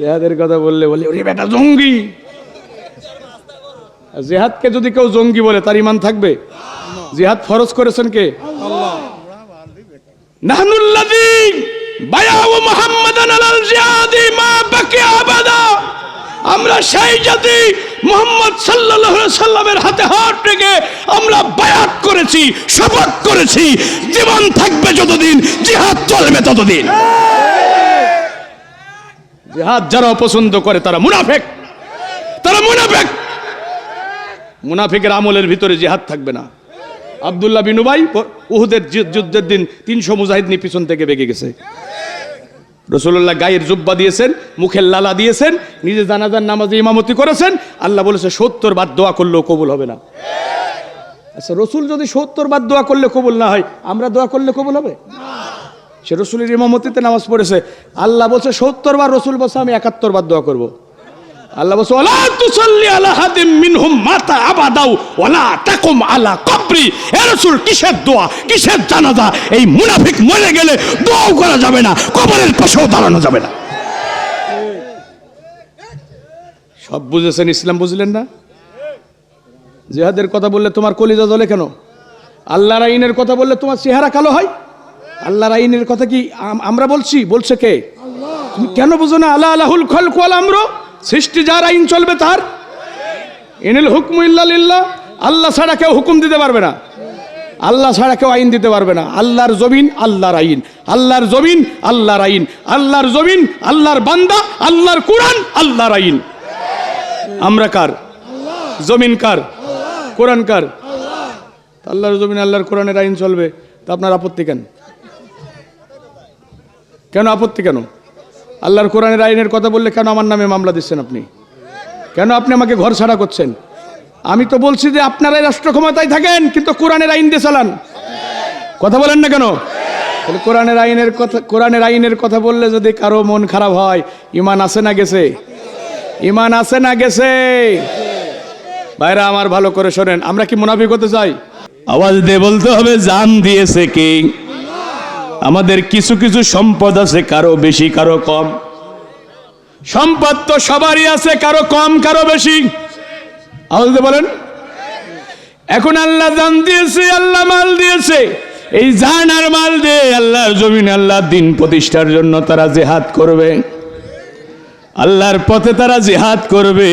জেহাদের কথা বললে বলে, ওরে বেটা জঙ্গি। জেহাদকে যদি কেউ জঙ্গি বলে, তার ইমান থাকবে? জিহাদ ফরজ করেছেন কে? আমরা সেই জাতি মোহাম্মদ সাল্লামের হাতে হাত রেখে আমরা বায়াত করেছি, শপথ করেছি। জীবন থাকবে যতদিন, জিহাদ চলবে ততদিন। জিহাদ যারা অপছন্দ করে, তারা মুনাফেক। তারা মুনাফেক। মুনাফিকের আমলের ভিতরে জিহাদ থাকবে না। আব্দুল্লাহ বিন উবাই, উহুদের যুদ্ধের দিন তিনশো মুজাহিদ নিয়ে পিছন থেকে বেগে গেছে। রসুল্লাহ গায়ের জুব্বা দিয়েছেন, মুখের লালা দিয়েছেন, নিজে জানাজার নামাজে ইমামতি করেছেন। আল্লাহ বলেছে, সত্তর বাদ দোয়া করলেও কবুল হবে না। আচ্ছা রসুল যদি সত্তর বাদ দোয়া করলে কবুল না হয়, আমরা দোয়া করলে কবুল হবে? সে রসুলের ইমামতিতে নামাজ পড়েছে। আল্লাহ বলছে সত্তর বার রসুল বলছে, আমি একাত্তর বার দোয়া করব। আল্লাহ বলছে ওলা তুসাল্লি আলা হাদিম মিনহুম মাতা আবাদাও ওলা তাকুম আলা কবরি। এ রসুল, কিসের দোয়া, কিসের জানাজা? এই মুনাফিক মরে গেলে দোয়াও করা যাবে না, কবরের পাশেও দাঁড়ানো যাবে না। সব বুঝেছেন ইসলাম বুঝলেন না? জেহাদের কথা বললে তোমার কলিজা জ্বলে কেন? আল্লাহর আইনের কথা বললে তোমার চেহারা কালো হয়? আল্লাহর আইনের কথা কি আম- আমরা বলছি? বলছে কে? কেন বুঝো না? আল্লাহ আল্লাহুল খল ওয়াল আমর? সৃষ্টি যার আইন চলবে তার? ইনিল হুকমু ইল্লা আল্লাহ ছাড়া কেউ হুকুম দিতে পারবে না। আল্লাহ ছাড়া কেউ আইন দিতে পারবে না। আল্লাহর জমিন, আল্লাহর আইন। আল্লাহর জমিন, আল্লাহর আইন। আল্লাহর জমিন, আল্লাহর বান্দা, আল্লাহর কোরআন, আল্লাহর আইন। আমরা কার? জমিন কার? কোরআন কার? আল্লাহর জমিন, আল্লাহর কোরআনের আইন চলবে। তা আপনার আপত্তি কেন? কেন আপত্তি কেন? আল্লাহর কোরআনের আইনের কথা বললে কেন আমার নামে মামলা দিচ্ছেন আপনি? কেন আপনি আমাকে ঘর ছাড়া করছেন? আমি তো বলছি যে আপনারাই রাষ্ট্র ক্ষমতায় থাকেন, কিন্তু কোরআনের আইন দিয়ে চালান। কথা বলেন না কেন? তাহলে কোরআনের আইনের কথা কোরআনের আইনের কথা বললে যদি কারও মন খারাপ হয়, ইমান আছে না গেছে? ইমান আছে না গেছে? ভাইরা, আমার ভালো করে শোনেন, আমরা কি মুনাফিক হতে চাই? আওয়াজ দিয়ে বলতে হবে, জান দিয়েছে কে? আমাদের কিছু কিছু সম্পদ আছে, কারও বেশি, কারও কম। সম্পদ তো সবারই আছে, কারও কম, কারও বেশি। বলেন, এখন আল্লাহ জান দিয়েছে, আল্লাহ মাল দিয়েছে। এই জান আর মাল দিয়ে আল্লাহর জমিন আল্লাহ দিন প্রতিষ্ঠার জন্য তারা জেহাদ করবে। আল্লাহর পথে তারা জেহাদ করবে।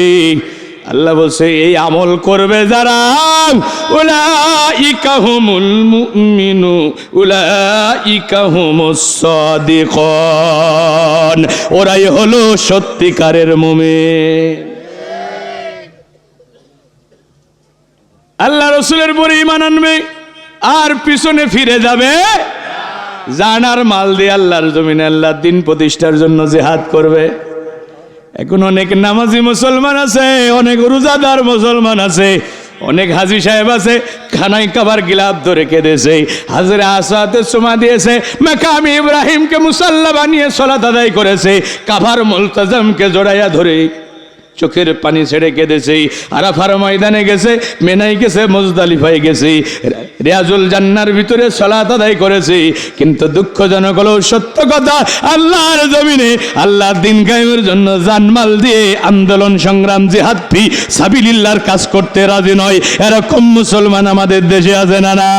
আল্লাহ বলছে, এই আমল করবে যারা, উলাইকা হুমুল মুমিনু, উলাইকা হুমুস সাদিকান। ওরাই হলো সত্যিকারের মুমিন। আল্লাহ রসুলের পরে ইমান আনবে, আর পিছনে ফিরে যাবে। জানার মাল দিয়ে আল্লাহর জমিনে আল্লাহ দিন প্রতিষ্ঠার জন্য জেহাদ করবে। এখন অনেক নামাজি মুসলমান আছে, অনেক রোজাদার মুসলমান আছে, অনেক হাজি সাহেব আছে খানাই কাবার গিলাপ ধরে কেঁদেছে, হাজরে আসাতে সোমা দিয়েছে, মেকামি ইব্রাহিমকে মুসাল্লা বানিয়ে সলাত আদায় করেছে, কাভার মোলতাজামকে জড়াইয়া ধরে চোখের পানি ছেড়ে কেঁদেছে, আরাফার ময়দানে গেছে, মেনাই গেছে মজদালিফাই গেছে রিয়াজুল জান্নার ভিতরে সলাত আদায় করেছে। কিন্তু দুঃখজনক হলো, সত্য কথা, আল্লাহর জমিনে আল্লাহ দিন কায়েমের জন্য জানমাল দিয়ে আন্দোলন, সংগ্রাম, জিহাদ ফি সাবিলিল্লাহর কাজ করতে রাজি নয়। এরকম মুসলমান আমাদের দেশে আছে না না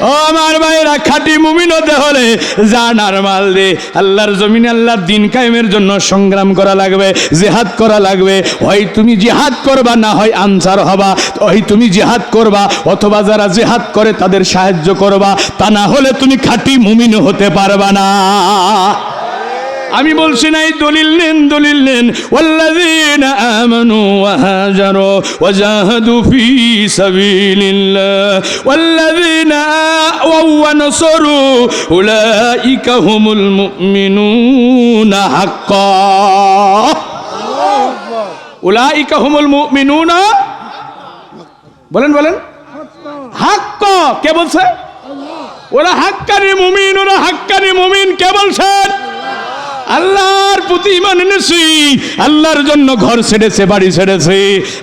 ও আমার ভাইরা খাঁটি মুমিন হতে হলে জানার মাল দে। আল্লাহর জমিন আল্লাহর দিন কায়েমের জন্য সংগ্রাম করা লাগবে, জেহাদ করা লাগবে। হয় তুমি জিহাদ করবা, না হয় আনসার হবা। হয় তুমি জিহাদ করবা, অথবা যারা জেহাদ করে তাদের সাহায্য করবা। তা না হলে তুমি খাঁটি মুমিন হতে পারবা না। আমি বলছি নাই, দলিল নেন দলিল নেন। ওয়াল্লাযীনা আমানু ওয়া হাজারু ওয়া জাহাদু ফি সাবিলিল্লাহ। ওয়াল্লাযীনা ওয়া নাসারু, উলাইকা হুমুল মুমিনুনা হাক্কা। উলাইকা হুমুল মুমিনুনা। বলেন বলেন। হাক্ক, কে বলছে? ওরা হাক্কানি মুমিন ওরা হাক্কানি মুমিন, কে বলছেন? আল্লাহর প্রতি ইমান এনেছি। আল্লাহর জন্য ঘর ছেড়েছে, বাড়ি ছেড়েছে।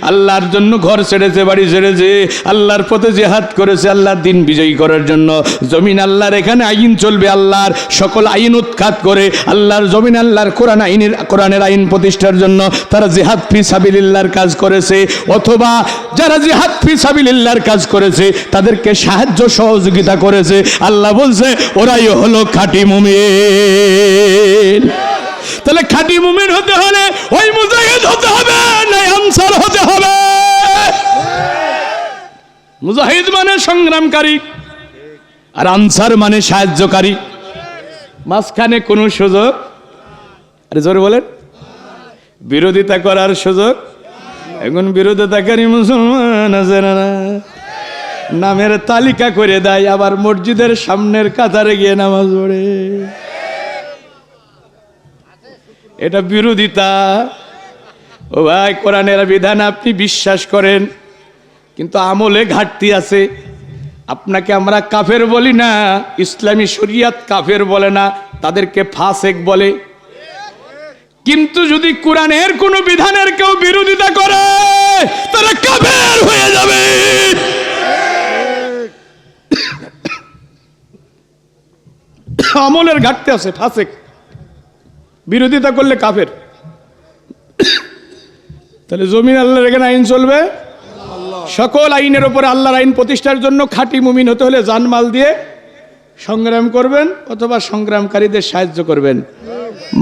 আল্লাহর জন্য ঘর ছেড়েছে, বাড়ি ছেড়েছে। আল্লাহর পথে জেহাদ করেছে, আল্লাহর দিন বিজয়ী করার জন্য। জমিন আল্লাহর, এখানে আইন চলবে আল্লাহর। সকল আইন উৎখাত করে আল্লাহর জমিন আল্লাহর কোরআন আইনের, কোরআনের আইন প্রতিষ্ঠার জন্য তারা জেহাদ ফি সাবিলিল্লাহর কাজ করেছে। অথবা যারা জেহাদ ফি সাবিলিল্লাহর কাজ করেছে, তাদেরকে সাহায্য সহযোগিতা করেছে। আল্লাহ বলছে, ওরাই হলো খাঁটি মুমিন। তাহলে খাঁটি মুমিন হতে হলে ওই মুজাহিদ হতে হবে আনসার হতে হবে। মুজাহিদ মানে সংগ্রামকারী, আর আনসার মানে সাহায্যকারী। মাঝখানে কোনো সুযোগ? আরে জোরে বলেন। বিরোধিতা করার সুযোগ? এখন বিরোধিতাকারী মুসলমান আছে না? নামের তালিকা করে দেয়, আবার মসজিদের সামনের কাতারে গিয়ে নামাজ পড়ে। এটা বিরোধিতা। ও ভাই, কোরআনের বিধান আপনি বিশ্বাস করেন, কিন্তু আমলে ঘাটতি আছে। আপনাকে আমরা কাফের বলি না, ইসলামী শরিয়াত কাফের বলে না, তাদেরকে ফাসেক বলে। কিন্তু যদি কোরআনের কোনো বিধানের কেউ বিরোধিতা করে, তারা কাফের হয়ে যাবে। আমলের ঘাটতি আছে, ফাসেক। বিরোধিতা করলে কাফের। তাহলে জমিন আল্লাহর এখানে আইন চলবে। সকল আইনের ওপরে আল্লাহর আইন প্রতিষ্ঠার জন্য খাঁটি মুমিন হতে হলে জানমাল দিয়ে সংগ্রাম করবেন অথবা সংগ্রামকারীদের সাহায্য করবেন।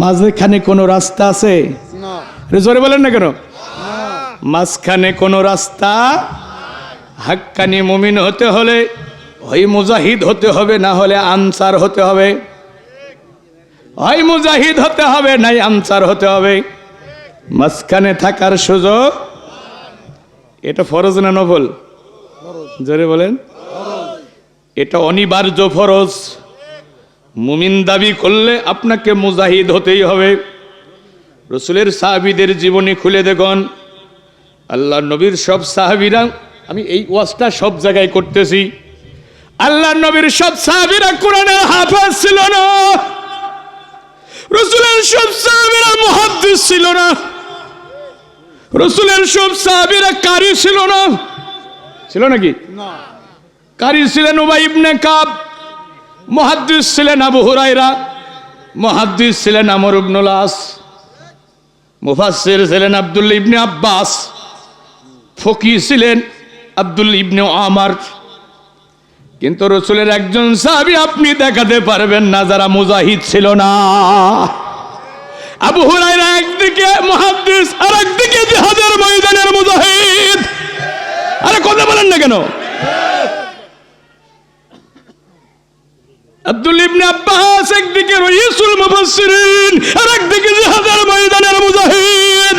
মাঝখানে কোনো রাস্তা আছে? জোরে বলেন না কেন? মাঝখানে কোনো রাস্তা হাক্কানি মুমিন হতে হলে হয় মুজাহিদ হতে হবে, না হলে আনসার হতে হবে। হয় মুজাহিদ হতে হবে, নাই আনসার হতে হবে। মাঝখানে থাকার সুযোগ। এটা ফরজ না নফল? জোরে বলেন। এটা অনিবার্য ফরজ। মুমিন দাবি করলে আপনাকে মুজাহিদ হতেই হবে। রসুলের সাহাবিদের জীবনী খুলে দেখুন। আল্লাহ নবীর সব সাহাবিরা, আমি এই ওয়াজটা সব জায়গায় করতেছি। আল্লাহ নবীর সব সাহাবিরা কোরআনের হাফেজ ছিল না। রসুলের সব সাহাবিরা মুহাদ্দিস ছিল না। রসুলের সব সাহাবিরা কারি ছিল না। ছিল নাকি? কারি ছিলেন উবাই ইবনে কাব মহাদ্দিস ছিলেন আবু হুরাইরা মহাদ্দিস ছিলেন আমর ইবনুল আস মুফাসসির ছিলেন আব্দুল ইবনে আব্বাস ফকি ছিলেন আব্দুল ইবনে আমার। কিন্তু রসুলের একজন সাহাবী আপনি দেখাতে পারবেন না, যারা মুজাহিদ ছিল না। আবু হুরাইরা একদিকে মুহাদ্দিস আর একদিকে জিহাদের ময়দানের মুজাহিদ। আরে কথা বলেন না কেন? আব্দুল ইবনে আব্বাস একদিকে রইসুল মুফাসসিরিন আর একদিকে জিহাদের ময়দানের মুজাহিদ।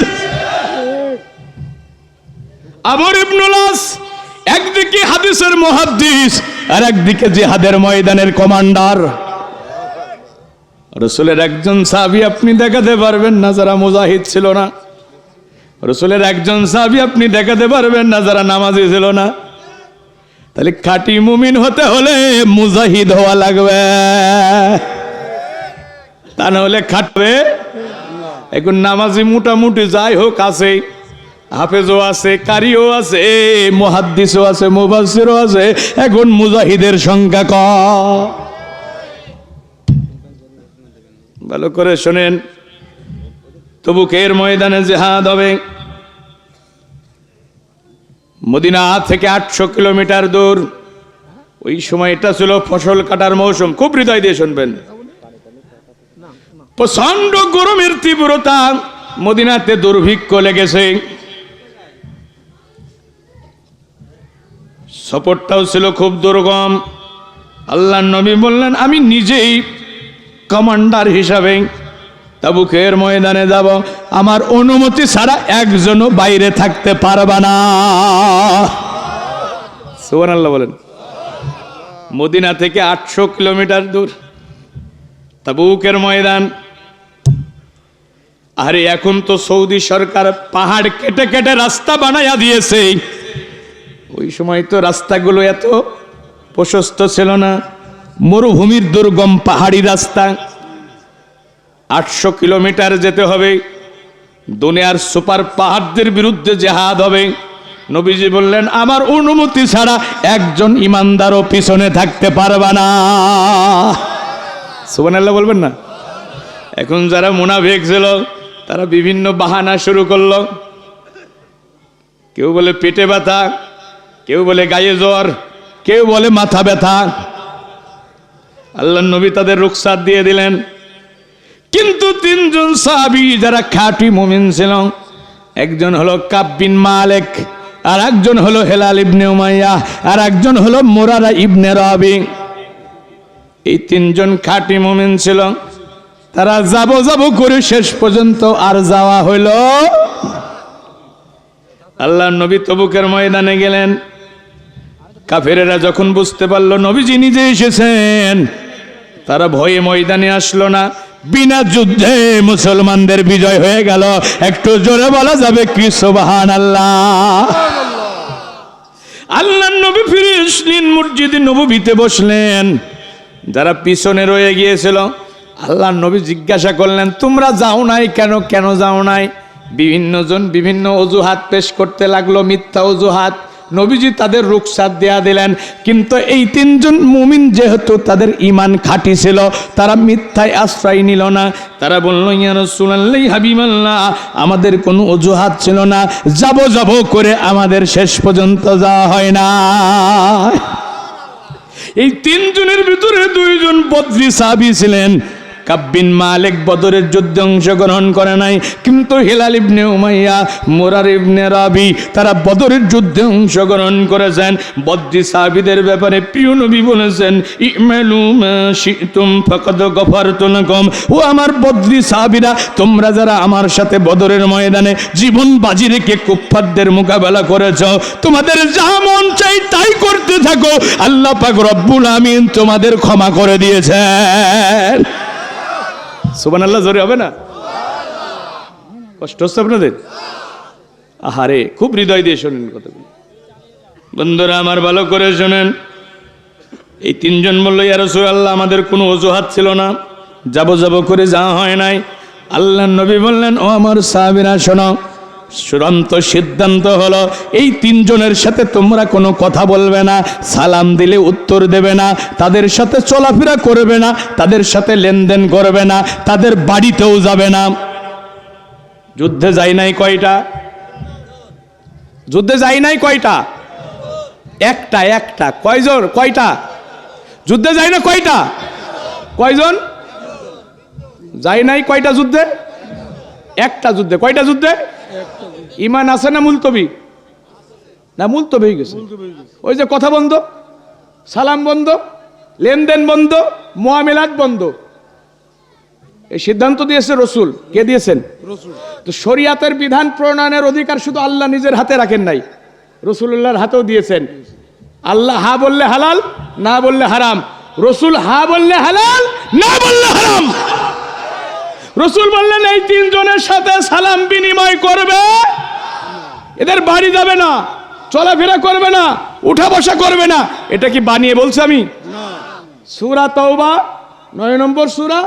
আমর ইবনুল আস একদিকে হাদিসের মুহাদ্দিস আর একদিকে জিহাদের ময়দানের কমান্ডার। রসুলের একজন সাহাবি আপনি দেখাতে পারবেন না, যারা মুজাহিদ ছিল না। রসুলের একজন সাহাবি আপনি দেখাতে পারবেন না, যারা নামাজি ছিল না। তাহলে খাঁটি মুমিন হতে হলে মুজাহিদ হওয়া লাগবে। তা না হলে খাটবে। এখন নামাজি মোটামুটি যাই হোক আছে হাফেজও আছে, কারিও আছে, মহাদ্দিসও আছে মুবাসিরও আছে, এখন মুজাহিদের সংখ্যা ক ভালো করে শোনেন তবুকের ময়দানে জেহাদ হবে। মদিনা থেকে আটশো কিলোমিটার দূর। ওই সময়টা ছিল ফসল কাটার মৌসুম। খুব হৃদয় দিয়ে শুনবেন। প্রচণ্ড গরমের তীব্রতা মদিনাতে দুর্ভিক্ষ লেগেছে। সফরটাও ছিল খুব দুর্গম। আল্লাহ নবী বললেন, আমি নিজেই কমান্ডার হিসাবে তাবুকের ময়দানে যাব। আমার অনুমতি ছাড়া একজনও বাইরে থাকতে পারবা না। সুবান আল্লাহ বলেন। মদিনা থেকে আটশো কিলোমিটার দূর। তাবুকের ময়দান। আরে, এখন তো সৌদি সরকার পাহাড় কেটে কেটে রাস্তা বানাইয়া দিয়েছে। ওই সময় তো রাস্তাগুলো এত প্রশস্ত ছিল না। মরুভূমির দুর্গম পাহাড়ি রাস্তা। আটশো কিলোমিটার যেতে হবে। দুনিয়ার সুপার পাহাড়দের বিরুদ্ধে জেহাদ হবে। নবীজি বললেন, আমার অনুমতি ছাড়া একজন ইমানদারও পিছনে থাকতে পারবে না। সুবহানাল্লাহ বলবেন না? এখন যারা মুনাফিক ছিল, তারা বিভিন্ন বাহানা শুরু করল। কেউ বলে, পেটে ব্যথা কেউ বলে গায়ে জ্বর, কেউ বলে মাথা ব্যথা। আল্লাহ নবী তাদের রুখসাত দিয়ে দিলেন। কিন্তু তিনজন সাহাবি যারা খাঁটি মুমিন ছিল, একজন হলো কাব্বিন মালেক, আর একজন হলো হেলাল ইবনে উমাইয়া, আর একজন হলো মোরারা ইবনে রবি। এই তিনজন খাঁটি মুমিন ছিল। তারা যাব যাব করে শেষ পর্যন্ত আর যাওয়া হইল। আল্লাহ নবী তবুকের ময়দানে গেলেন। কাফেরেরা যখন বুঝতে পারল নবীজি নিজে এসেছেন, তারা ভয়ে ময়দানে আসলো না। বিনা যুদ্ধে মুসলমানদের বিজয় হয়ে গেল। একটু জোরে বলা যাবে কি? আল্লাহ আল্লাহ নবী ফিরে আসলেন মসজিদে নবীতে বসলেন। যারা পিছনে রয়ে গিয়েছিল, আল্লাহ নবী জিজ্ঞাসা করলেন, তোমরা যাও নাই কেন? কেন যাও নাই? বিভিন্ন জন বিভিন্ন অজুহাত পেশ করতে লাগল, মিথ্যা অজুহাত। নবীজি তাদের রুকসাত দেয়া দিলেন। কিন্তু এই তিনজন মুমিন যেহেতু তাদের ইমান খাঁটি ছিল, তারা মিথ্যায় আশ্রয় নিল না। তারা বলল, ইয়া রাসূলুল্লাহ হাবিবাল্লাহ, আমাদের কোনো অজুহাত ছিল না। যাব যাব করে আমাদের শেষ পর্যন্ত যাওয়া হয় না। এই তিনজনের ভিতরে দুইজন বদ্রি সাহাবী ছিলেন। কাব্বিন মালিক বদরের যুদ্ধে অংশগ্রহণ করে নাই। কিন্তু হিলাল ইবনে উমাইয়া, মোরার ইবনে রাবি, তারা বদরের যুদ্ধে অংশগ্রহণ করেছেন। বদ্রি সাহাবীদের ব্যাপারে প্রিয় নবী বলেছেন, ইমালু মা শিতুম ও আমার বদ্রি সাহাবীরা, তোমরা যারা আমার সাথে বদরের ময়দানে জীবন বাজি রেখে কুফফারদের মোকাবেলা করেছ, তোমাদের যা মন চাই তাই করতে থাকো। আল্লাহ পাক রব্বুল আমিন তোমাদের ক্ষমা করে দিয়েছেন। সুবান আল্লাহ জোরে হবে না? কষ্ট হচ্ছে আপনাদের? আহারে, খুব হৃদয় দিয়ে শোনেন কথাগুলো। বন্ধুরা, আমার ভালো করে শোনেন। এই তিনজন বলল, ইয়া আল্লাহ আমাদের কোনো অজুহাত ছিল না। যাব যাব করে যাওয়া হয় নাই। আল্লাহ নবী বললেন, ও আমার সাহাবীরা, শোনো চূড়ান্ত সিদ্ধান্ত হলো, এই তিনজনের সাথে তোমরা কোনো কথা বলবে না, সালাম দিলে উত্তর দেবে না, তাদের সাথে চলাফেরা করবে না, তাদের সাথে লেনদেন করবে না, তাদের বাড়িতেও যাবে না। যুদ্ধে যাই নাই কয়টা? যুদ্ধে যাই নাই কয়টা? একটা একটা। কয়জন? কয়টা? যুদ্ধে যাই না কয়টা? কয়জন? যাই নাই কয়টা যুদ্ধে? একটা যুদ্ধে। কয়টা যুদ্ধে? ইমান আছে না মুলতবি? না মুলতবি হয়ে গেছে। ওই যে কথা বন্ধ সালাম বন্ধ লেনদেন বন্ধ মোয়ামেলাত বন্ধ। এই সিদ্ধান্ত দিয়েছে রসুল। কে দিয়েছেন? তো শরিয়াতের বিধান প্রণয়নের অধিকার শুধু আল্লাহ নিজের হাতে রাখেন নাই। রসুল্লাহর হাতেও দিয়েছেন। আল্লাহ হা বললে হালাল না বললে হারাম। রসুল হা বললে হালাল না বললে হারাম। রসুল বললেন এই তিনজনের সাথে সালাম বিনিময় করবে? এদের বাড়ি যাবে না চলাফেরা করবে না উঠা বসা করবে না। এটা কি বানিয়ে বলছি আমি? সুরা তওবা নয় নম্বর সুরা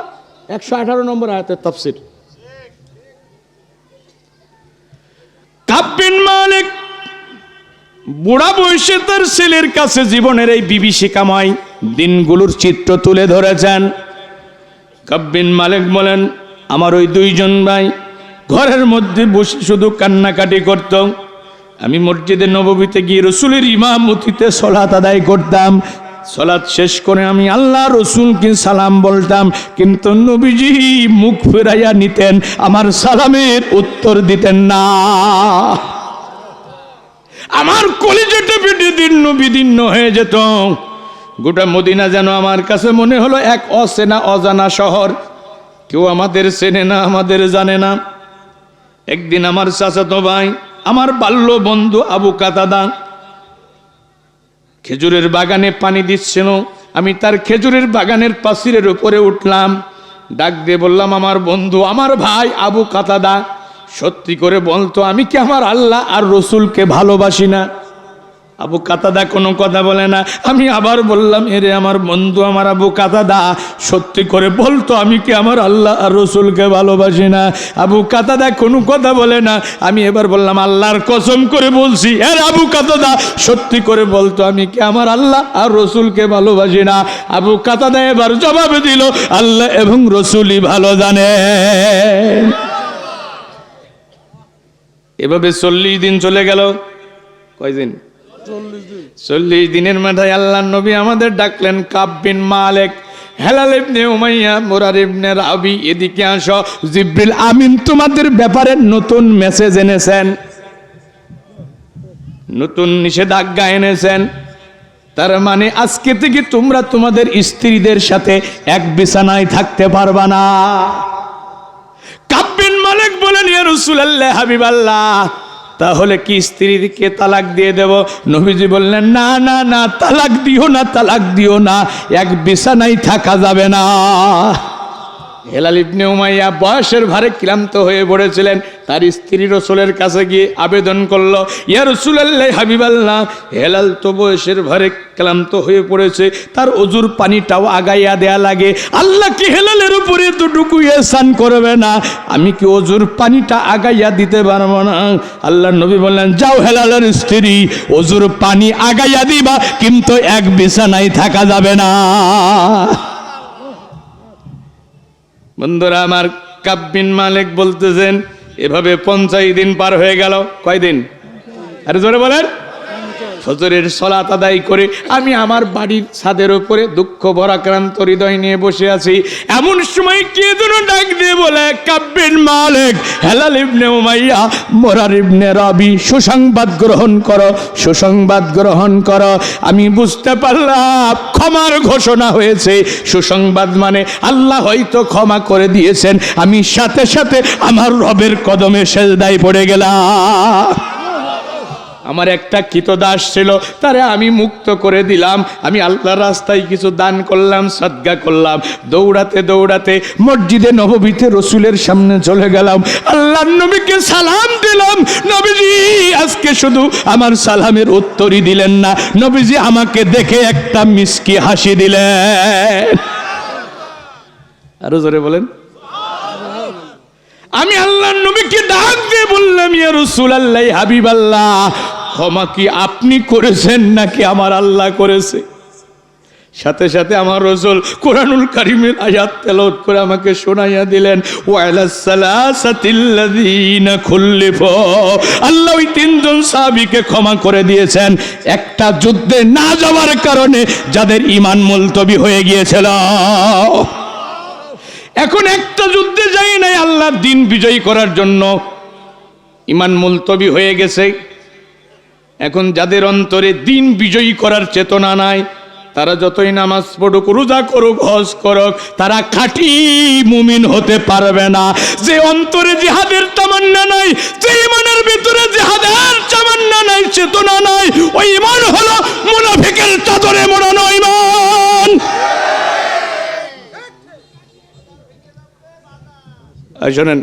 একশো আঠারো নম্বর আয়াতের তফসির। কাব্বিন মালিক বুড়া বয়সে তার ছেলের কাছে জীবনের এই বিভীষিকাময় দিনগুলোর চিত্র তুলে ধরেছেন। কাব্বিন মালিক বলেন আমার ওই দুইজন ভাই ঘরের মধ্যে বসে শুধু কান্নাকাটি করত। আমি মসজিদে নববীতে গিয়ে রসুলের ইমামতিতে সলাত আদায় করতাম। সলাৎ শেষ করে আমি আল্লাহ রসুলকে সালাম বলতাম, কিন্তু নবীজি মুখ ফেরাইয়া নিতেন, আমার সালামের উত্তর দিতেন না। আমার কলিজাটা পেটে দিন্ন বিদীর্ণ হয়ে যেত, গোটা মদিনা যেন আমার কাছে মনে হলো এক অচেনা, অজানা শহর। কেউ আমাদের চেনে না, আমাদের জানে না। একদিন আমার চাচাতো ভাই, আমার বাল্য বন্ধু আবু কাতাদা খেজুরের বাগানে পানি দিচ্ছিল। আমি তার খেজুরের বাগানের পাশিরের উপরে উঠলাম। ডাক দিয়ে বললাম, আমার বন্ধু, আমার ভাই আবু কাতাদা, সত্যি করে বলতো, আমি কি আমার আল্লাহ আর রসুলকে ভালোবাসি না? আবু কাতাদা কোনো কথা বলে না। আমি আবার বললাম, এরে আমার বন্ধু, আমার আবু কাতাদা, সত্যি করে বলতো আমি কি আমার আল্লাহ আর রসুলকে ভালোবাসি না? আবু কাতাদা কোনো কথা বলে না। আমি এবার বললাম, আল্লাহর কসম করে বলছি, এর আবু কাতাদা, সত্যি করে বলতো আমি কি আমার আল্লাহ আর রসুলকে ভালোবাসি না? আবু কাতাদা এবার জবাবে দিল, আল্লাহ এবং রসুলই ভালো জানে। এভাবে চল্লিশ দিন চলে গেল। কয়দিন? চল্লিশ দিনের মাথায় আল্লাহ নবী আমাদের ডাকলেন, কাব বিন মালেক তোমাদের নতুন নিষেধাজ্ঞা এনেছেন। তার মানে আজকে থেকে তোমরা তোমাদের স্ত্রীদের সাথে এক বিছানায় থাকতে পারবা না। কাব্বিন মালিক বলেন, ইয়া হাবিবাল্লাহ তাহলে কি স্ত্রীকে তালাক দিয়ে দেব? নবীজি বললেন, না না না, তালাক দিও না, তালাক দিও না, এক বিছানায় থাকা যাবে না। হেলাল ইবনে উমাইয়া বয়সের ভারে ক্লান্ত হয়ে পড়েছিলেন। তার স্ত্রী রসুলের কাছে গিয়ে আবেদন করল, ইয়া রসুলাল্লাহ, হাবিবাল্লাহ। হেলাল তো বয়সের ভারে ক্লান্ত হয়ে পড়েছে। তার অজুর পানিটাও আগাইয়া দেয়া লাগে। আল্লাহ কি হেলালের উপরে ডুকুয়ে স্নান করবে না? আমি কি অজুর পানিটা আগাইয়া দিতে পারব না? আল্লাহ নবী বললেন, যাও হেলালের স্ত্রী, অজুর পানি আগাইয়া দিবা, কিন্তু এক বিছানায় থাকা যাবে না। বন্ধুরা, আমার কাব্বিন মালিক বলতেছেন, এভাবে পঞ্চাশ দিন পার হয়ে গেল। কয়দিন? আরে জোরে বলেন। ফজরের সলাত আদায় করে আমি আমার বাড়ির ছাদের উপরে দুঃখ ভরাক্রান্ত হৃদয় নিয়ে বসে আছি। এমন সময় কে যেন ডাক দিয়ে বলে, কাব্যের মালিক, হেলাল ইবনে উমাইয়া, মোরার ইবনে রবি, সুসংবাদ গ্রহণ করো, সুসংবাদ গ্রহণ করো। আমি বুঝতে পারলাম, ক্ষমার ঘোষণা হয়েছে। সুসংবাদ মানে আল্লাহ হয়তো ক্ষমা করে দিয়েছেন। আমি সাথে সাথে আমার রবের কদমে সেজদায় পড়ে গেলাম। আমার একটা কৃতদাস ছিল, তারে আমি মুক্ত করে দিলাম। আমি আল্লাহর রাস্তায় কিছু দান করলাম, সদ্গা করলাম। দৌড়াতে দৌড়াতে মসজিদে নববীতে রসুলের সামনে চলে গেলাম। আল্লাহ নবীকে সালাম দিলাম। নবীজি, আজকে শুধু আমার সালামের উত্তরই দিলেন না। নবীজি আমাকে দেখে একটা মিষ্টি হাসি দিলেন। আরও জোরে বলেন। আমি আল্লাহ নবীকে ডাক দিয়ে বললাম, ইয়া রসুল আল্লাহ হাবিব আল্লাহ ক্ষমা কি আপনি করেছেন নাকি আমার আল্লাহ করেছে? সাথে সাথে আমার রসুল কোরআনুল কারিমের আয়াত তেলত করে আমাকে শোনাইয়া দিলেন আল্লাহ ওই তিনজন সাহাবীকে ক্ষমা করে দিয়েছেন। একটা যুদ্ধে না যাওয়ার কারণে যাদের ইমান মুলতবি হয়ে গিয়েছিল। এখন একটা যুদ্ধে যাই নাই আল্লাহ দিন বিজয়ী করার জন্য। ইমান মুলতবি হয়ে গেছে। এখন যাদের অন্তরে দিন বিজয়ী করার চেতনা নাই, তারা যতই নামাজ পড়ুক, রোজা করুক, হজ করুক, তারা খাঁটি মুমিন হতে পারবে না। যে অন্তরে জিহাদের তামান্না নাই, যে ইমানের ভিতরে জিহাদের তামান্না নাই, চেতনা নাই ওই ইমান হলো মুনাফিকের চাদরে মোড়ানো ইমান। শোনেন,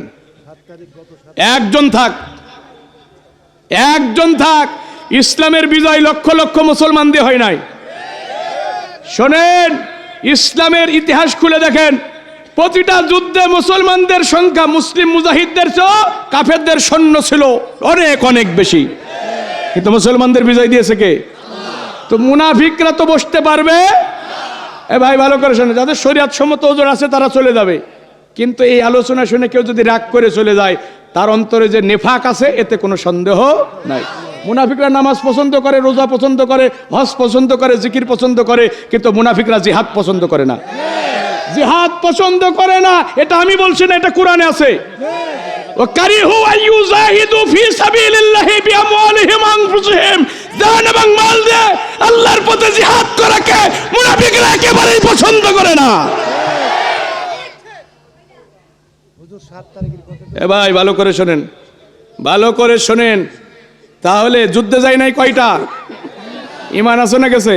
একজন থাক একজন থাক ইসলামের বিজয় লক্ষ লক্ষ মুসলমান দিয়ে হয় নাই। শোনেন, ইসলামের ইতিহাস খুলে দেখেন, প্রতিটা যুদ্ধে মুসলমানদের সংখ্যা মুসলিম মুজাহিদদের চেয়েও কাফেরদের সৈন্য ছিল অনেক অনেক বেশি। কিন্তু মুসলমানদের বিজয় দিয়েছে কে? তো মুনাফিকরা তো বসতে পারবে। এ ভাই, ভালো করে শোনে যাদের শরীয়ত সম্মত ওজন আছে তারা চলে যাবে। কিন্তু এই আলোচনা শুনে কেউ যদি রাগ করে চলে যায়, তার অন্তরে যে নেফাক আছে, এতে কোনো সন্দেহ নাই। মুনাফিকরা নামাজ পছন্দ করে, রোজা পছন্দ করে, হজ পছন্দ করে, জিকির পছন্দ করে, কিন্তু মুনাফিকরা জিহাদ পছন্দ করে না। জিহাদ পছন্দ করে না, এটা আমি বলছি না, এটা কোরআনে আছে। মাল দিয়ে আল্লাহর পথে মুনাফিকরা একেবারেই পছন্দ করে না। এ ভাই, ভালো করে শোনেন, ভালো করে শোনেন। তাহলে যুদ্ধে যায় নাই কয়টা? ইমান আছে না গেছে?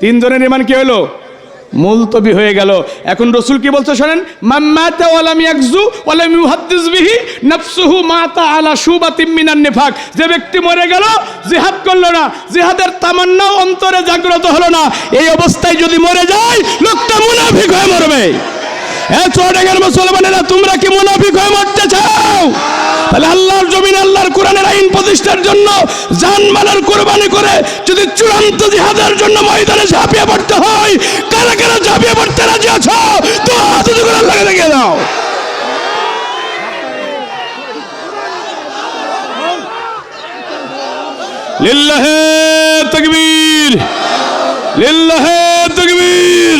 তিনজনের ইমান কি হলো? মুলতবি হয়ে গেল। এখন রসুল কি বলছে শোনেন? মাম্মাতা ওয়ালাম ইয়াকজু ওয়ালাম ইউহাদ্দিস বিহি নাফসুহু মাতা আলা শুবাতিম মিনান নিফাক। যে ব্যক্তি মরে গেল, জিহাদ করল না। জিহাদের তামান্নাও অন্তরে জাগ্রত হলো না। এই অবস্থায় যদি মরে যায়, লোকটা মুনাফিক হয়ে মরবে। চৌডাঙ্গার মুসলমানেরা, তোমরা কি মুনাফিক হয়ে মরতে চাও? তাহলে আল্লাহর জমিন, আল্লাহর কোরআনের আইন প্রতিষ্ঠার জন্য জান কোরবানি করে যদি চূড়ান্ত জিহাদের জন্য ময়দানে ঝাঁপিয়ে পড়তে হয়, কারা কারা ঝাঁপিয়ে পড়তে রাজি আছো? তো হাত করে আল্লাহকে দেখিয়ে দাও। লিল্লাহে তাকবীর লিল্লাহে তাকবীর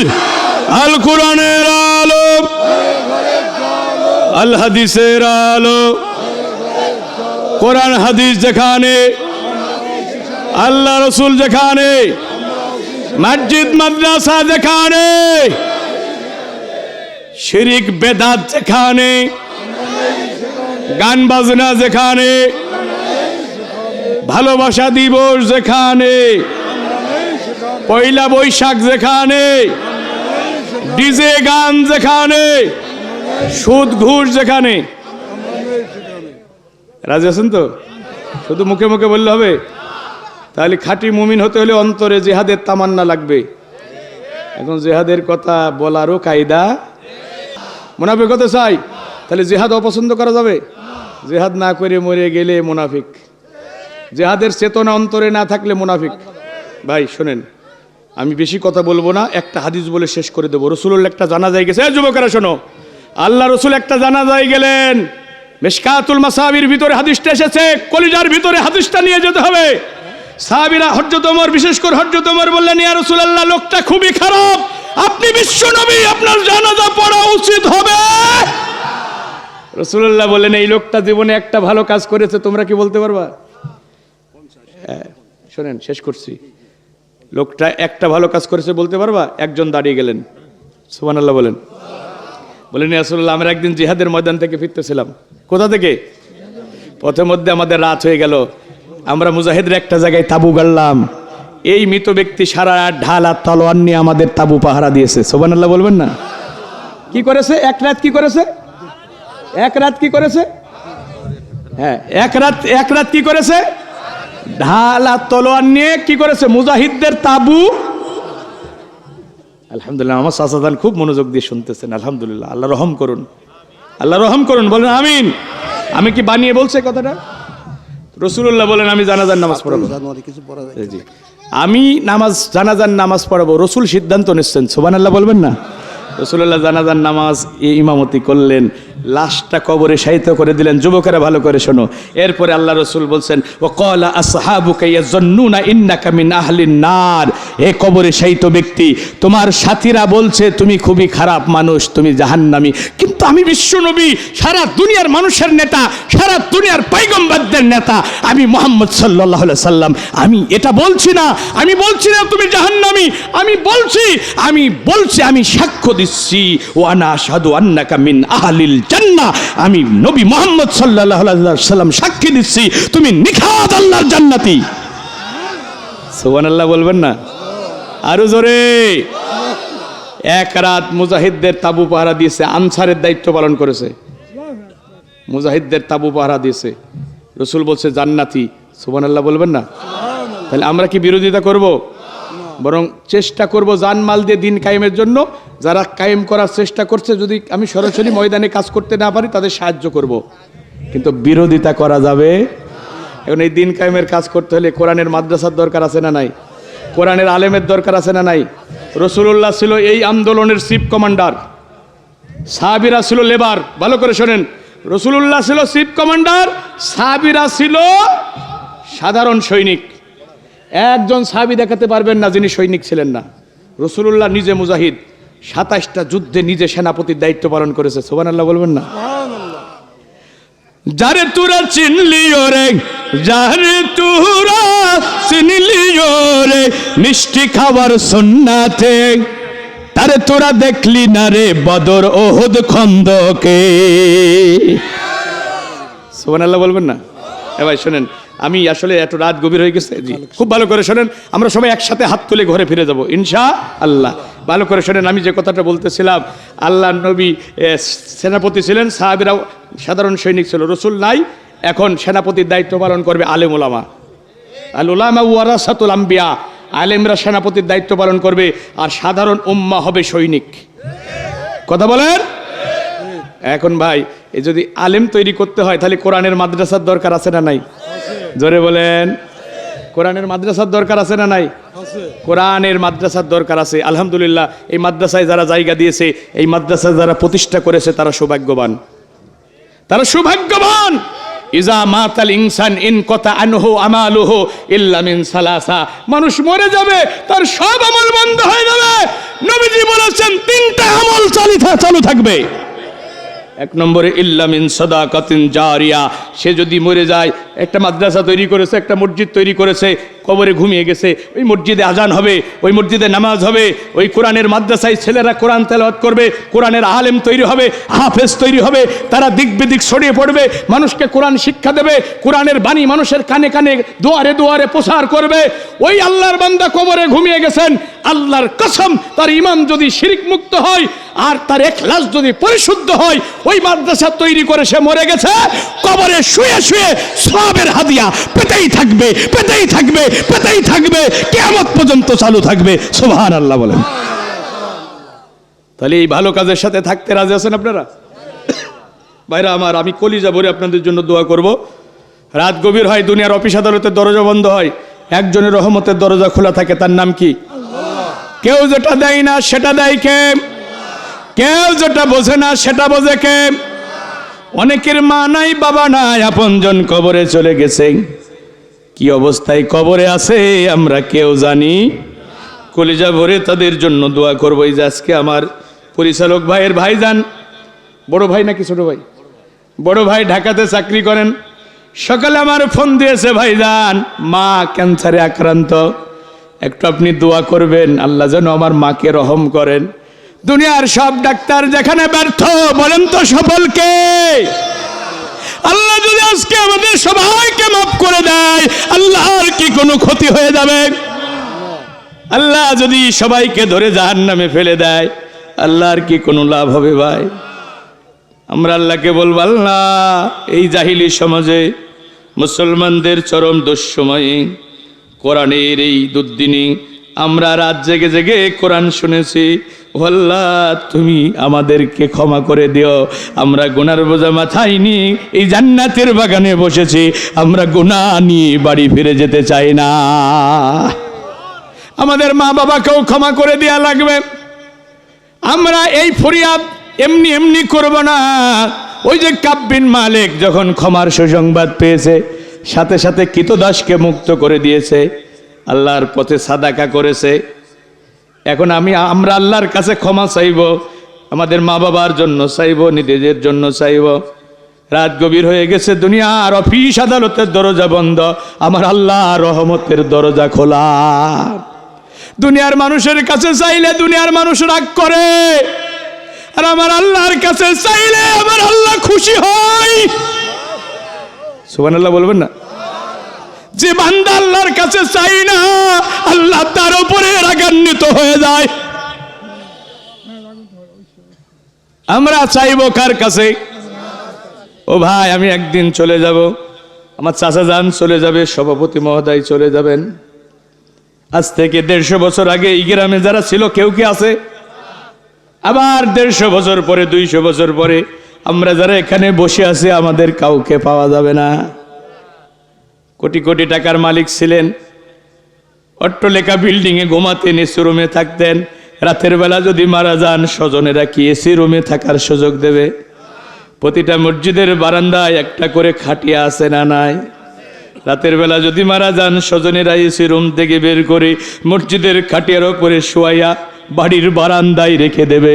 আল কোরআনের আল হাদিসের আলো। কোরআন, হাদিস যেখানে, আল্লাহ রসুল যেখানে, মসজিদ, মাদ্রাসা যেখানে, শিরিক, বেদাত যেখানে, গান বাজনা যেখানে, ভালোবাসা দিবস যেখানে, পয়লা বৈশাখ যেখানে, ডিজে গান যেখানে সুদ, ঘুষ যেখানে। রাজি আছেন তো? শুধু মুখে মুখে বললে হবে? তাহলে খাঁটি মুমিন হতে হলে অন্তরে জেহাদের তামান্না লাগবে। এখন জেহাদের কথা বলারও কায়দা। মুনাফিক হতে চাই, তাহলে জেহাদ অপছন্দ করা যাবে? জেহাদ না করে মরে গেলে মুনাফিক। জেহাদের চেতনা অন্তরে না থাকলে মুনাফিক। ভাই, শোনেন, আমি বেশি কথা বলব না, একটা হাদিস বলে শেষ করে দেবো। রসুল একটা জানা যায় গেছে। যুবকেরা শোনো আল্লাহ রসুল একটা জানা যায় গেলেন মেশকাতুল মাসাবির ভিতরে হাদিসটা এসেছে কলিজার ভিতরে হাদিসটা নিয়ে যেতে হবে। সাহাবিরা হজরত ওমর বিশেষ করে ওমর বললেন ইয়া রাসূলুল্লাহ লোকটা খুবই খারাপ। আপনি বিশ্ব নবী আপনার জানাজা পড়া উচিত হবে। রসুল্লাহ বললেন এই লোকটা জীবনে একটা ভালো কাজ করেছে তোমরা কি বলতে পারবা? হ্যাঁ, শোনেন শেষ করছি। লোকটা একটা ভালো কাজ করেছে বলতে পারবা? একজন দাঁড়িয়ে গেলেন। সুবান আল্লাহ বলেন। বলেন আসল্লাহ আমরা একদিন জিহাদের ময়দান থেকে ফিরতেছিলাম। কোথা থেকে? পথের মধ্যে আমাদের রাত হয়ে গেল। আমরা মুজাহিদের একটা জায়গায় তাবু গাড়লাম। এই মৃত ব্যক্তি সারা ঢাল আর তলোয়ার নিয়ে আমাদের তাবু পাহারা দিয়েছে। সোবান আল্লাহ বলবেন না? কি করেছে? এক রাত কি করেছে? এক রাত কি করেছে? হ্যাঁ এক রাত এক রাত কি করেছে? ঢাল আর তলোয়ার নিয়ে কি করেছে? মুজাহিদদের তাবু আলহামদুলিল্লাহ আমার সাসাদান খুব মনোযোগ দিয়ে শুনতেছেন আলহামদুলিল্লাহ। আল্লাহ রহম করুন। আল্লাহ রহম করুন বলেন আমিন। আমি কি বানিয়ে বলছে কথাটা? রসুল্লাহ বলেন আমি জানাজার নামাজ পড়াবো। জি আমি নামাজ জানাজার নামাজ পড়াবো। রসুল সিদ্ধান্ত নিচ্ছেন সোবান আল্লাহ বলবেন না? রসুল্লাহ জানাজার নামাজ এ ইমামতি করলেন। লাশটা কবরে সাহিত্য করে দিলেন, যুবকেরা ভালো করে শোনো। এরপরে আল্লাহ রসুল বলছেন ও কলা আসহাবু ইন্নাকা আহলিন নার। এ কবরে সাহিত্য ব্যক্তি, তোমার সাথীরা বলছে, তুমি খুবই খারাপ মানুষ, তুমি জাহান্নামী। কিন্তু আমি বিশ্বনবী সারা দুনিয়ার মানুষের নেতা, সারা দুনিয়ার পাইগম্বাদদের নেতা, আমি মোহাম্মদ সাল্লাহ সাল্লাম। আমি এটা বলছি না, আমি বলছি না তুমি জাহান্নামী, আমি বলছি আমি বলছি, আমি সাক্ষ্য দিচ্ছি ও আনা সাধু আন্নাকা মিন আহলিল জান্না আমি নবী মোহাম্মদ সাল্লাহ সাল্লাম সাক্ষী দিচ্ছি, তুমি নিখাত আল্লাহর জান্নাতি। সোহান আল্লাহ বলবেন না? আরও জোরে। এক রাত মুজাহিদদের তাবু পাহারা দিয়েছে, আনসারের দায়িত্ব পালন করেছে। মুজাহিদদের তাবু পাহারা দিয়েছে। রসুল বলছে, জান্নাতি। সুবান আল্লাহ বলবেন না? তাহলে আমরা কি বিরোধিতা করব? বরং চেষ্টা করব জানমাল দিয়ে দিন কায়েমের জন্য। যারা কায়েম করার চেষ্টা করছে, যদি আমি সরাসরি ময়দানে কাজ করতে না পারি, তাদের সাহায্য করব। কিন্তু বিরোধিতা করা যাবে? এখন এই দিন কায়েমের কাজ করতে হলে কোরআনের মাদ্রাসার দরকার আছে না নাই? কোরআনের আলেমের দরকার আছে না নাই? রসুল্লাহ ছিল এই আন্দোলনের চিফ কমান্ডার। সাহাবিরা ছিল লেবার। ভালো করে শোনেন। রসুল্লাহ ছিল চিফ কমান্ডার, সাহাবিরা ছিল সাধারণ সৈনিক। একজন সাহাবি দেখাতে পারবেন না যিনি সৈনিক ছিলেন না। রসুল্লাহ নিজে মুজাহিদ সাতাশটা যুদ্ধে নিজে সেনাপতির দায়িত্ব পালন করেছে। সোবান আল্লাহ বলবেন না? যারে তুরা চিনলিও রে যারে তুরা চিনলিও রে মিষ্টি খাবার সন্নাতে তারে তোরা দেখলি না রে বদর ওহদ খন্দকে। সোহান আল্লাহ বলবেন না? এ ভাই, শোনেন আমি আসলে এত রাত গভীর হয়ে গেছে। জি, খুব ভালো করে শোনেন, আমরা সবাই একসাথে হাত তুলে ঘরে ফিরে যাব, ইনশা আল্লাহ। ভালো করে শোনেন, আমি যে কথাটা বলতেছিলাম আল্লাহ নবী সেনাপতি ছিলেন, সাহাবিরাও সাধারণ সৈনিক ছিল, রসুল নাই, এখন সেনাপতির দায়িত্ব পালন করবে আলেম ওলামা আল ওলামা ওয়ারাসাতুল আম্বিয়া, আলেমরা সেনাপতির দায়িত্ব পালন করবে, আর সাধারণ উম্মা হবে সৈনিক। কথা বলেন? এখন ভাই যদি আলেম তৈরি করতে হয়, তাহলে কোরআনের মাদ্রাসার দরকার আছে না নাই? জোরে বলেন। কোরআনের মাদ্রাসার দরকার আছে না নাই? কোরআনের মাদ্রাসার দরকার আছে আলহামদুলিল্লাহ। এই মাদ্রাসায় যারা জায়গা দিয়েছে এই মাদ্রাসা যারা প্রতিষ্ঠা করেছে তারা সৌভাগ্যবান। তারা সৌভাগ্যবান! ইজা মাতাল ইনসান ইন কথা আনহু আমালুহু ইল্লা মিন সালাসা। মানুষ মরে যাবে তার সব আমল বন্ধ হয়ে যাবে। নবীজি বলেছেন তিনটা আমল চালু চালু থাকবে। এক নম্বরে ইল্লামিন সদা কাতিন জারিয়া সে যদি মরে যায়, একটা মাদ্রাসা তৈরি করেছে, একটা মসজিদ তৈরি করেছে কবরে ঘুমিয়ে গেছে। ওই মসজিদে আজান হবে, ওই মসজিদে নামাজ হবে, ওই কোরআনের মাদ্রাসায় ছেলেরা কোরআন তেলাওয়াত করবে, কোরআনের আলেম তৈরি হবে, হাফেজ তৈরি হবে, তারা দিক বিদিক ছড়িয়ে পড়বে, মানুষকে কোরআন শিক্ষা দেবে, কোরআনের বাণী মানুষের কানে কানে দুয়ারে দুয়ারে প্রসার করবে। ওই আল্লাহর বান্দা কবরে ঘুমিয়ে গেছেন, আল্লাহর কসম, তার ইমাম যদি শিরিক মুক্ত হয়, আর তার এখলাস যদি পরিশুদ্ধ হয়, ওই মাদ্রাসা তৈরি করে সে মরে গেছে, কবরে শুয়ে শুয়ে সবের হাদিয়া পেতেই থাকবে পেতেই থাকবে পেতেই থাকবে কেমন পর্যন্ত চালু থাকবে। সুবহান আল্লাহ বলেন। তাহলে এই ভালো কাজের সাথে থাকতে রাজি আছেন আপনারা? ভাইরা আমার, আমি কলিজা ভরে আপনাদের জন্য দোয়া করব। রাত গভীর হয়, দুনিয়ার অফিস আদালতের দরজা বন্ধ হয়, একজনের রহমতের দরজা খোলা থাকে, তার নাম কি? কেউ যেটা দেয় না, সেটা দেয় কে? কেউ যেটা বোঝে না, সেটা বোঝে কে? অনেকের মা নাই, বাবা নাই, আপনজন কবরে চলে গেছে। কি অবস্থায় কবরে আছে আমরা কেউ জানি। কলিজা ভরে তাদের জন্য দোয়া করব। এই যে আজকে আমার পরিচালক ভাইয়ের ভাইজান, বড় ভাই নাকি ছোট ভাই? বড় ভাই ঢাকাতে চাকরি করেন। সকালে আমার ফোন দিয়েছে, ভাইজান, মা ক্যান্সারে আক্রান্ত। একটু আপনি দোয়া করবেন, আল্লাহ যেন আমার মাকে রহম করেন। দুনিয়ার সব ডাক্তার যেখানে ব্যর্থ, বলেন তো সফলকে আল্লাহ যদি আজকে আমাদের সবাইকে মাফ করে দেয়, আল্লাহর কি কোনো ক্ষতি হয়ে যাবে? আল্লাহ যদি সবাইকে ধরে জাহান নামে ফেলে দেয়, আল্লাহর কি কোনো লাভ হবে ভাই? আমরা আল্লাহকে বলব, আল্লাহ, এই জাহিলি সমাজে মুসলমানদের চরম দুঃসময়ে কোরআনের এই দুর্দিনী আমরা রাত জেগে জেগে কোরআন শুনেছি। আল্লাহ তুমি আমাদেরকে ক্ষমা করে দিও। আমরা গুনার বোঝা মাথায় নিয়ে এই জান্নাতের বাগানে বসেছি। আমরা গুনাহ নিয়ে বাড়ি ফিরে যেতে চাই না। আমাদের মা বাবাকেও ক্ষমা করে দেওয়া লাগবে। আমরা এই ফরিয়াদ এমনি এমনি করব না। ওই যে কাব্বিন মালিক যখন ক্ষমার সুসংবাদ পেয়েছে, সাথে সাথে কিতদাসকে মুক্ত করে দিয়েছে। আল্লাহর পথে সাদাকা করেছে। এখন আমি, আমরা আল্লাহর কাছে ক্ষমা চাইব, আমাদের মা বাবার জন্য চাইব, নিজেদের জন্য চাইব। রাত গভীর হয়ে গেছে দুনিয়া আর অফিস আদালতের দরজা বন্ধ, আমার আল্লাহ রহমতের দরজা খোলা। দুনিয়ার মানুষের কাছে চাইলে দুনিয়ার মানুষ রাগ করে, আর আমার আল্লাহর কাছে চাইলে আমার আল্লাহ খুশি হয়। সুবান আল্লাহ বলবেন না? যে বান্দা আল্লাহর কাছে চাই না, আল্লাহ তার উপরে রাগান্বিত হয়ে যায়। আমরা চাইব কার কাছে? ও ভাই, আমি একদিন চলে যাব। আমার চাচা যান, চলে যাবে, সভাপতি মহোদয় চলে যাবেন। আজ থেকে দেড়শো বছর আগে এই গ্রামে যারা ছিল, কেউ কি আছে? আবার দেড়শো বছর পরে, দুইশো বছর পরে, আমরা যারা এখানে বসে আছি, আমাদের কাউকে পাওয়া যাবে না। কোটি কোটি টাকার মালিক ছিলেন। অট্টলেখা বিল্ডিংয়ে ঘুমাতেন এসি রুমে থাকতেন। রাতের বেলা যদি মারা যান, স্বজনেরা কি এসি রুমে থাকার সুযোগ দেবে? প্রতিটা মসজিদের বারান্দায় একটা করে খাটিয়া আছে না নাই? রাতের বেলা যদি মারা যান, স্বজনেরা এসি রুম থেকে বের করে মসজিদের খাটিয়ার ওপরে শোয়াইয়া বাড়ির বারান্দায় রেখে দেবে।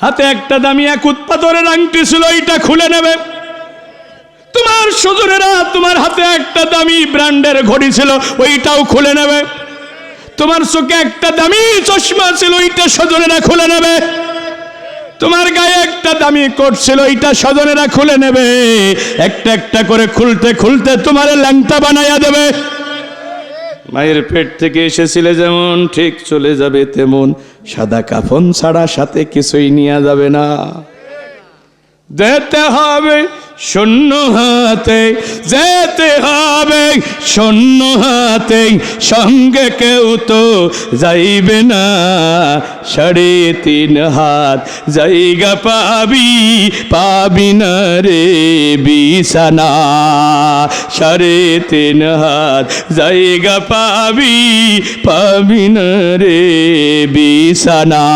হাতে একটা দামি এক উৎপাদনের আংটি ছিল এটা খুলে নেবে। স্বজনেরা তোমার হাতে একটা দামি ব্র্যান্ডের ঘড়ি ছিল, ওইটাও খুলে নেবে। তোমার চোখে একটা দামি চশমা ছিল, ওইটা স্বজনেরা খুলে নেবে। তোমার গায়ে একটা দামি কোট ছিল এইটা স্বজনেরা খুলে নেবে। একটা একটা করে খুলতে খুলতে তোমার ল্যাংটা বানাইয়া দেবে। মায়ের পেট থেকে এসেছিলে যেমন, ঠিক চলে যাবে তেমন। সাদা কাফন ছাড়া সাথে কিছুই নিয়ে যাবে না। যেতে হবে শূন্য হাতে, যেতে হবে শূন্য হাতে, সঙ্গে কেউ তো যাইবে না। সাড়ে তিন হাত, জায়গা পাবি পাবি না রে বিছানা। সাড়ে তিন হাত, জায়গা পাবি পাবি না রে বিছানা।